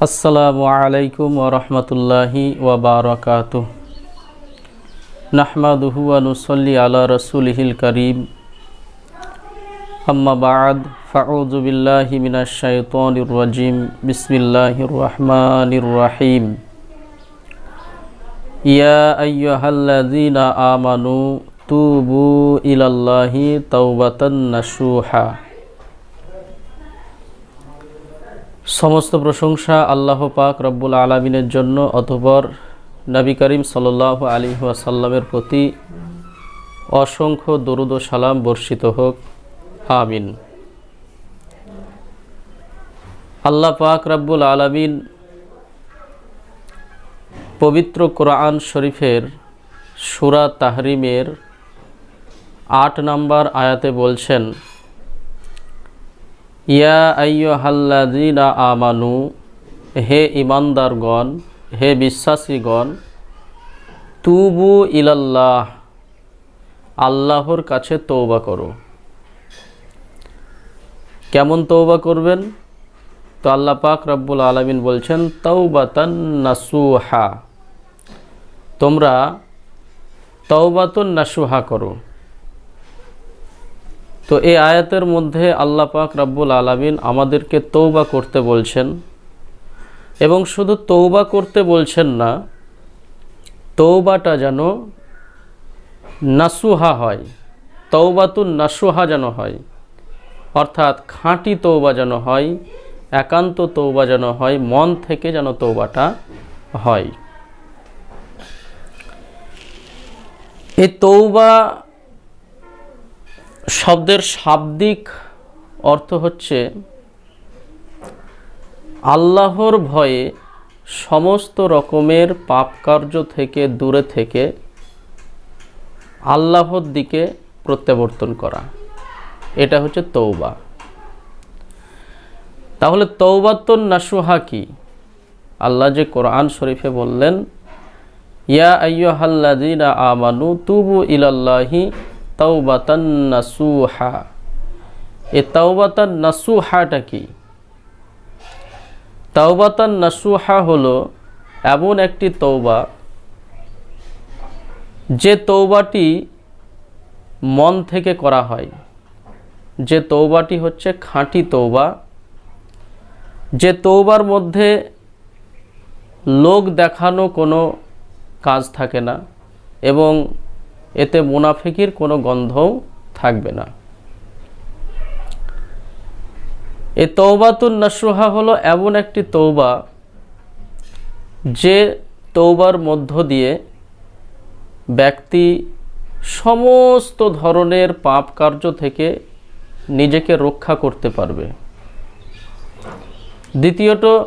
আসসালামু আলাইকুম ওরহমতুল্লাহি ওবরাকাত নাহমাদুহু আনুসল্লি আলা রসুলহিল করিম। আম্মা বাদ, ফাউযু বিল্লাহি মিনাশ শাইতানির রাজিম। বিসমিল্লাহির রহমানির রহিম। ইয়া আইয়ুহাল্লাযীনা আমানু তুবু ইলাল্লাহি তাওবাতান নাসুহা। সমস্ত প্রশংসা আল্লাহ পাক রব্বুল আলমিনের জন্য অতপর নবী করিম সাল্লাহ আলী ওয়াসাল্লামের প্রতি অসংখ্য দরুদ সালাম বর্ষিত হোক। আমিন। আল্লাহ পাক রব্বুল আলমিন পবিত্র কোরআন শরীফের সুরা তাহরিমের আট নম্বর আয়াতে বলছেন ইয়া আইয়ুহাল্লাযীনা আমানু, হে ইমানদারগণ হে বিশ্বাসীগণ, তুবু ইলাল্লাহ, আল্লাহর কাছে তৌবা করো। কেমন তৌবা করবেন? তো আল্লাহ পাক রব্বুল আলমিন বলছেন তৌবাতান নাসুহা, তোমরা তৌবাতুন নাসুহা করো। তো এই আয়াতের মধ্যে আল্লাহ পাক রাব্বুল আলামিন আমাদেরকে তৌবা করতে বলছেন। এবং শুধু তৌবা করতে বলছেন না তৌবাটা যেন নাসুহা হয় তৌবাতুন নাসুহা যেন হয়, অর্থাৎ খাঁটি তৌবা যেন হয়, একান্ত তৌবা যেন হয়, মন থেকে যেন তৌবাটা হয়। এই তৌবা শব্দের শাব্দিক অর্থ হচ্ছে আল্লাহর ভয়ে সমস্ত রকমের পাপ কার্য থেকে দূরে থেকে আল্লাহর দিকে প্রত্যাবর্তন করা। এটা হচ্ছে তৌবা তাহলে তৌবাতন নাসুহা কি? আল্লাহ যে কোরআন শরীফে বললেন, ইয়া আইয়ুহাল্লাযীনা আমানু তুবু ইলাল্লাহি তাওবাতান নাসুহা। এ তাওবাতান নাসুহাটা কি? তাওবাতান নাসুহা হলো এমন একটি তৌবা যে তৌবাটি মন থেকে করা হয়। যে তৌবাটি হচ্ছে খাঁটি তৌবা যে তৌবার মধ্যে লোক দেখানো কোনো কাজ থাকে না এবং এতে মুনাফিকির কোনো গন্ধও থাকবে না। এ তৌবাতুন নাসুহা হলো এমন একটি তৌবা যে তৌবার মধ্য দিয়ে ব্যক্তি সমস্ত ধরনের পাপ কার্য থেকে নিজেকে রক্ষা করতে পারবে। দ্বিতীয়ত,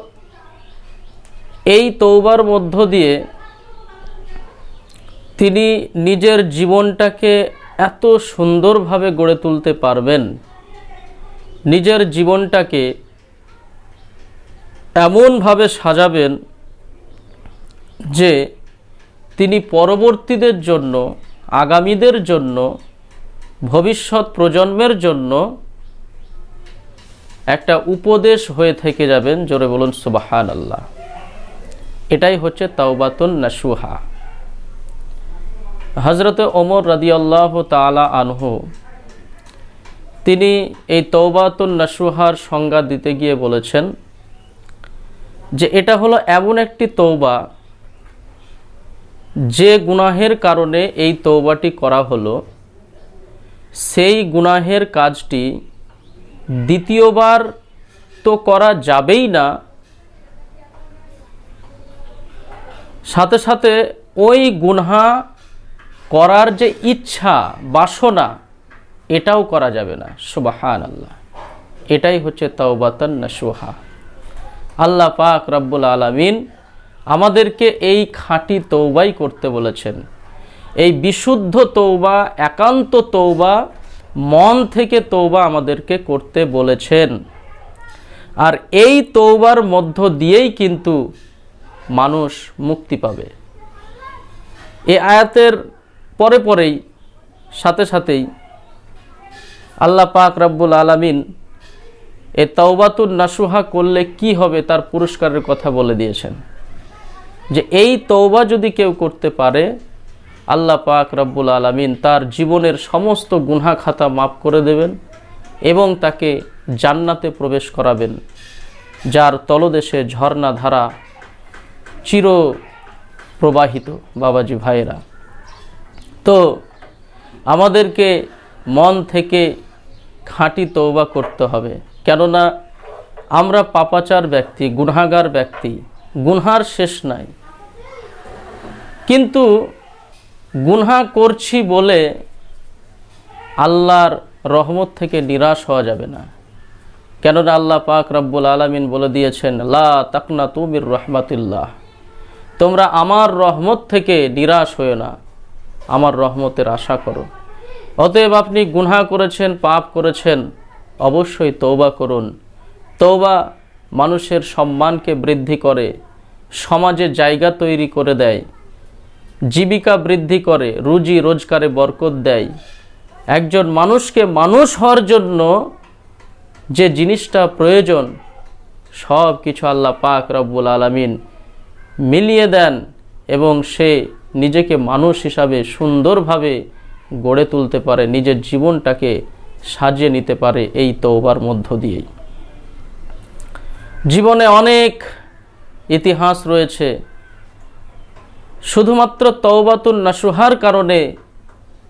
এই তৌবার মধ্য দিয়ে তিনি নিজের জীবনটাকে এত সুন্দরভাবে গড়ে তুলতে পারবেন। নিজের জীবনটাকে এমনভাবে সাজাবেন যে তিনি পরবর্তীদের জন্য, আগামীদের জন্য, ভবিষ্যৎ প্রজন্মের জন্য একটা উপদেশ হয়ে থেকে যাবেন। জোরে বলুন সুবাহান আল্লাহ এটাই হচ্ছে তাওবাতুন নাসুহা। হজরতে ওমর রাদিয়াল্লাহ তালা আনহু, তিনি এই তৌবাতুন নাসুহার সংজ্ঞা দিতে গিয়ে বলেছেন যে এটা হলো এমন একটি তৌবা যে গুনাহের কারণে এই তৌবাটি করা হলো। সেই গুনাহের কাজটি দ্বিতীয়বার তো করা যাবেই না। সাথে সাথে ওই গুনহা করার যে ইচ্ছা, বাসনা, এটাও করা যাবে না। সুবাহান আল্লাহ এটাই হচ্ছে তাওবাতান নাসুহা আল্লাহ পাক রব্বুল আলমিন আমাদেরকে এই খাঁটি তৌবাই করতে বলেছেন। এই বিশুদ্ধ তৌবা একান্ত তৌবা মন থেকে তৌবা আমাদেরকে করতে বলেছেন। আর এই তৌবার মধ্য দিয়েই কিন্তু মানুষ মুক্তি পাবে। এ আয়াতের পরে পরেই, সাথে সাথেই আল্লাহ পাক রব্বুল আলামিন এ তওবাতুন নাসুহা করলে কি হবে তার পুরস্কারের কথা বলে দিয়েছেন। যে এই তওবা যদি কেউ করতে পারে, আল্লাহ পাক রব্বুল আলমিন তার জীবনের সমস্ত গুনহা খাতা মাফ করে দেবেন এবং তাকে জান্নাতে প্রবেশ করাবেন, যার তলদেশে ঝর্ণা ধারা চির প্রবাহিত বাবাজি ভাইয়েরা। তো আমাদেরকে মন থেকে খাঁটি তৌবা করতে হবে। কেননা আমরা পাপাচার ব্যক্তি, গুনহাগার ব্যক্তি। গুনহার শেষ নাই। কিন্তু গুনহা করছি বলে আল্লাহর রহমত থেকে নিরাশ হওয়া যাবে না। কেননা আল্লাহ পাক রব্বুল আলমিন বলে দিয়েছেন, লা তাকনা তুমির রহমাতুল্লাহ। তোমরা আমার রহমত থেকে নিরাশ হয়ে না। আমার রহমতের আশা করো অতএব আপনি গুনহা করেছেন, পাপ করেছেন, অবশ্যই তৌবা করুন। তৌবা মানুষের সম্মানকে বৃদ্ধি করে সমাজে জায়গা তৈরি করে দেয়, জীবিকা বৃদ্ধি করে, রুজি রোজগারে বরকত দেয়। একজন মানুষকে মানুষ হওয়ার জন্য যে জিনিসটা প্রয়োজন সব কিছু আল্লাহ পাক রব্বুল আলমিন মিলিয়ে দেন এবং সে নিজেকে মানুষ হিসাবে সুন্দরভাবে গড়ে তুলতে পারে, নিজের জীবনটাকে সাজিয়ে নিতে পারে এই তৌবার মধ্য দিয়েই। জীবনে অনেক ইতিহাস রয়েছে। শুধুমাত্র তৌবাতুন নাসুহার কারণে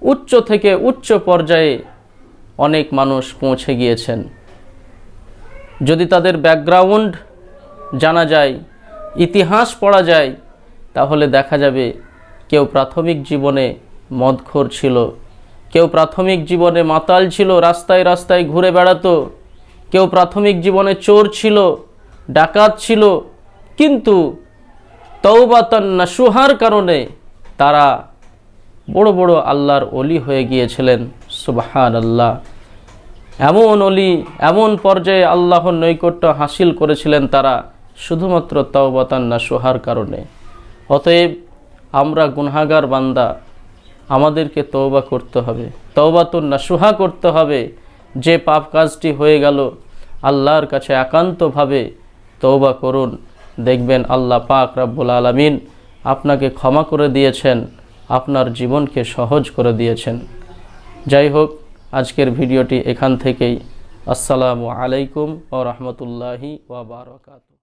উচ্চ থেকে উচ্চ পর্যায়ে অনেক মানুষ পৌঁছে গিয়েছেন। যদি তাদের ব্যাকগ্রাউন্ড জানা যায়, ইতিহাস পড়া যায়, তাহলে দেখা যাবে কেউ প্রাথমিক জীবনে মদখোর ছিল, কেউ প্রাথমিক জীবনে মাতাল ছিল, রাস্তায় রাস্তায় ঘুরে বেড়াতো, কেউ প্রাথমিক জীবনে চোর ছিল, ডাকাত ছিল, কিন্তু তৌবাতান নাসুহার কারণে তারা বড় বড় আল্লাহর অলি হয়ে গিয়েছিলেন। সুবাহান আল্লাহ এমন অলি এমন পর্যায়ে আল্লাহর নৈকট্য হাসিল করেছিলেন তারা, শুধুমাত্র তওবাতান নাসুহার কারণে। অতএব আমরা গুনহাগার বান্দা। আমাদেরকে তওবা করতে হবে। তৌবা তো নাসুহা করতে হবে। যে পাপ কাজটি হয়ে গেল, আল্লাহর কাছে একান্তভাবে তওবা করুন। দেখবেন আল্লাহ পাক রাব্বুল আলামিন আপনাকে ক্ষমা করে দিয়েছেন, আপনার জীবনকে সহজ করে দিয়েছেন। যাই হোক, আজকের ভিডিওটি এখান থেকেই। আসসালামু আলাইকুম ও রহমতুল্লাহি ওয়া